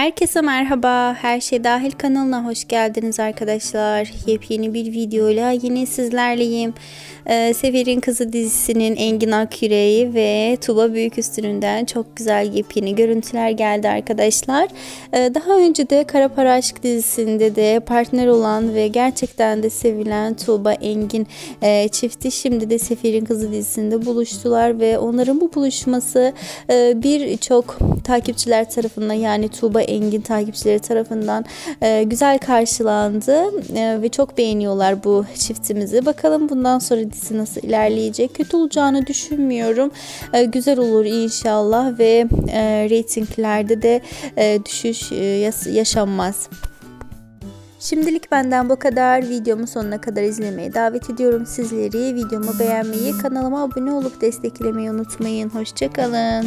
Herkese merhaba. Her şey dahil kanalına hoş geldiniz arkadaşlar. Yepyeni bir videoyla yine sizlerleyim. Ee, Sefer'in Kızı dizisinin Engin Akyüreği ve Tuba Büyüküstü'nün çok güzel yepyeni görüntüler geldi arkadaşlar. Ee, daha önce de Kara Para Aşk dizisinde de partner olan ve gerçekten de sevilen Tuba Engin e, çifti şimdi de Sefer'in Kızı dizisinde buluştular ve onların bu buluşması e, birçok takipçiler tarafından yani Tuğba Engin takipçileri tarafından e, güzel karşılandı e, ve çok beğeniyorlar bu çiftimizi. Bakalım bundan sonra dizi nasıl ilerleyecek. Kötü olacağını düşünmüyorum. E, güzel olur inşallah ve e, reytinglerde de e, düşüş e, yaşanmaz. Şimdilik benden bu kadar. Videomu sonuna kadar izlemeye davet ediyorum sizleri. Videomu beğenmeyi, kanalıma abone olup desteklemeyi unutmayın. Hoşçakalın.